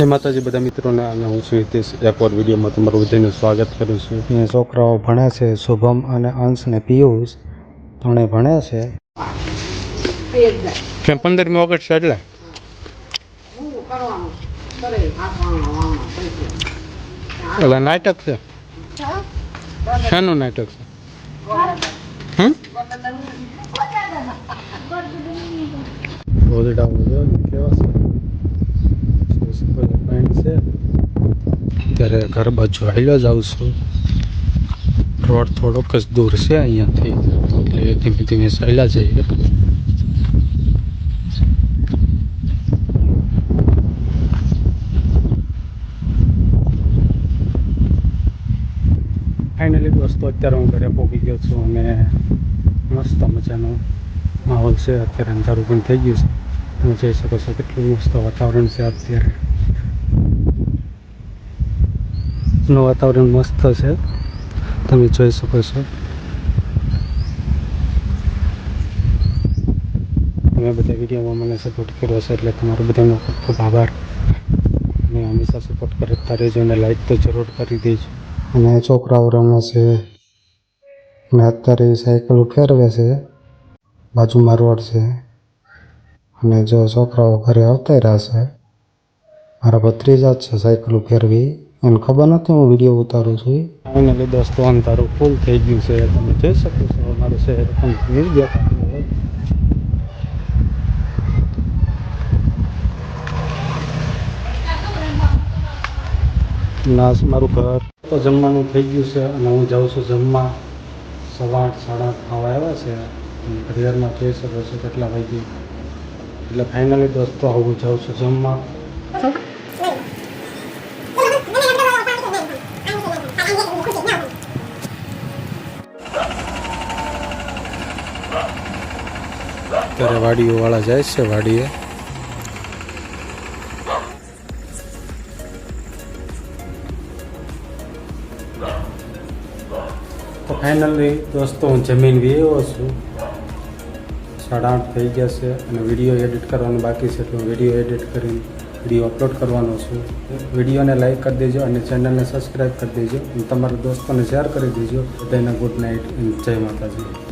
જય માતાજી બધા મિત્રોને અને હું છું હિતેશ. એકવાર વિડીયોમાં તમારું બધાનું સ્વાગત કરું છું. એ છોકરાઓ ભણે છે શુભમ અને અંશ ને પિયુષ ત્રણે ભણે છે. પંદરમી ઓગસ્ટ છે એટલે? એટલે નાટક છે? શાનું નાટક છે? હમ? કેવા છે? સુપર પાણી છે. ત્યારે ઘર બાજુ હાલ્યો જાઉં છું. રોડ થોડોક જ દૂર છે અહીંયાથી. એટલે ધીમે ધીમે ચાલ્યા જઈએ. ફાઇનલી દોસ્તો અત્યારે હું ઘરે પહોંચી ગયો છું અને મસ્ત મજાનો માહોલ છે. અત્યારે અંધારું પણ થઈ ગયું છે. તમે જોઈ શકો છો કેટલું મસ્ત વાતાવરણ છે અત્યારે. નું વાતાવરણ મસ્ત છે. તમે જોઈ શકો છો. તમે બધા વિડીયોમાં મને સપોર્ટ કર્યો છે એટલે તમારો બધાનો ખૂબ ખૂબ આભાર. અને હંમેશા સપોર્ટ કરતા રહેજો અને લાઈક તો જરૂર કરી દેજો. અને છોકરાઓ રમે છે. અને અત્યારે સાયકલ ફેરવે છે. બાજુમાં રોડ છે. અને જો છોકરાઓ ઘરે આવતા રહ્યા છે મારા ભત્રીજા જ છે સાયકલ ફેરવી એને ખબર નથી હું વીડિયો ઉતારું છું ફાઇનલી દોસ્તો અંધારું ફૂલ થઈ ગયું છે તમે જોઈ શકો છો અમારું શહેર પણ નિર્જક નાશ મારું ઘર તો જમવાનું થઈ ગયું છે અને હું જાઉં છું જમવા. સવા સાડા આઠ ખાવા આવ્યા છે ઘડિયાળમાં જોઈ શકો છો કેટલા વાગી એટલે ફાઇનલી દોસ્તો હું જાઉં છું જમવા. અત્યારે વાડીઓ વાળા જાય છે વાડીએ. તો ફાઇનલી દોસ્તો, હું જમીન વિયો છું. સાડા આઠ થઈ ગયા છે અને વીડિયો એડિટ કરવાનું બાકી છે, તો વીડિયો એડિટ કરીને વીડિયો અપલોડ કરવાનો છું. વિડીયોને લાઇક કરી દેજો અને ચેનલને સબસ્ક્રાઈબ કરી દેજો. અને તમારા દોસ્તોને શેર કરી દેજો. બધાને ગુડ નાઇટ જય માતાજી.